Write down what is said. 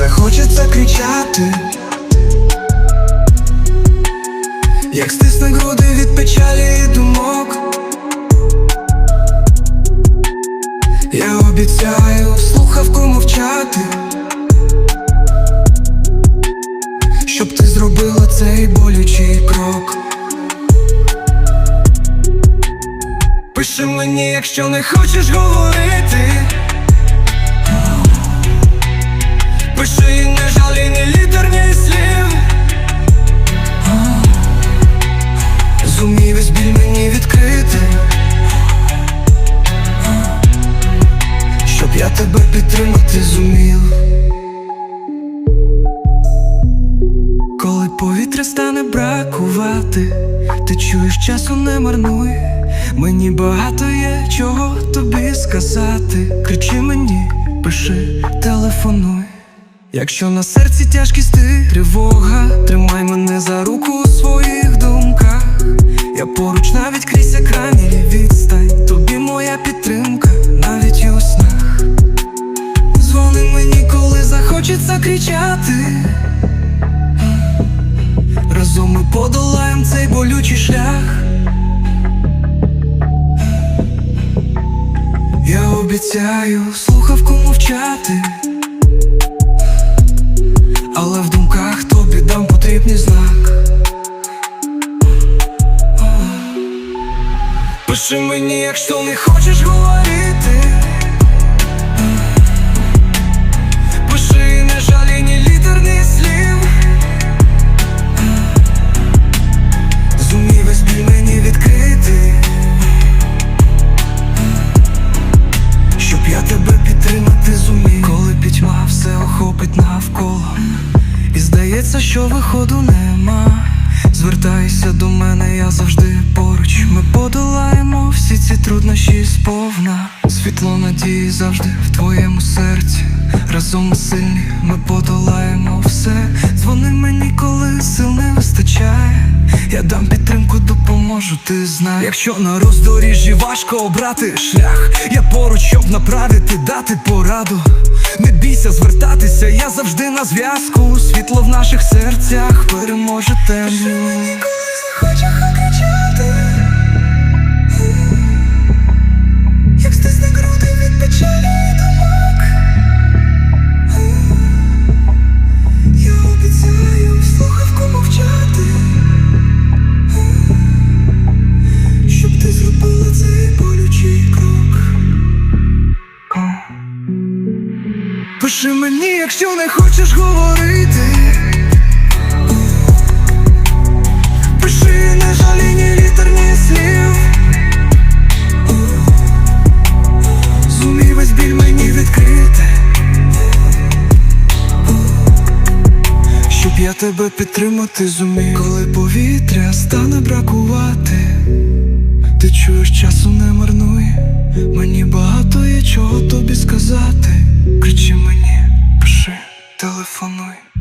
хочеться кричати, як стисне груди від печалі і думок. Я обіцяю слухавку мовчати, щоб ти зробила цей болючий крок. Пиши мені, якщо не хочеш говорити. Пиши не жалі, ні літер, ні слів. Зумій весь біль мені відкрити. Щоб я тебе підтримати зумів. Коли повітря стане бракувати, ти чуєш часу не марнуй. Мені багато є чого тобі сказати. Кричи мені, пиши, телефонуй. Якщо на серці тяжкість ти тривога, тримай мене за руку у своїх думках. Я поруч навіть крізь екранів відстань. Тобі моя підтримка, навіть у снах. Дзвони мені, коли захочеться кричати. Разом ми подолаєм цей болючий шлях. Я обіцяю слухавку мовчати, але в думках тобі дам потрібний знак. Пиши мені, якщо не хочеш говорити. Пиши не жалі, ні слів. Зумій весь біль мені відкрити. Щоб я тебе підтримати зумів Коли пітьма все охопить навколо здається, що виходу нема. Звертайся до мене, я завжди поруч. Ми подолаємо всі ці труднощі сповна. Світло надії завжди в твоєму серці. Разом ми сильні, ми подолаємо все. Дзвони мені, коли сил не вистачає. Я дам допоможу, ти знай Якщо на роздоріжжі важко обрати шлях Я поруч, щоб направити, дати пораду. Не бійся звертатися, я завжди на зв'язку. Світло в наших серцях переможе темряву Пиши мені, якщо не хочеш говорити. Пиши не жалі, ні літер, ні слів. Зумій весь біль мені відкрити. Щоб я тебе підтримати зумів. Коли повітря стане бракувати Ти чуєш часу не марнуй. Мені багато чого тобі сказати. Кричи мені, пиши, телефонуй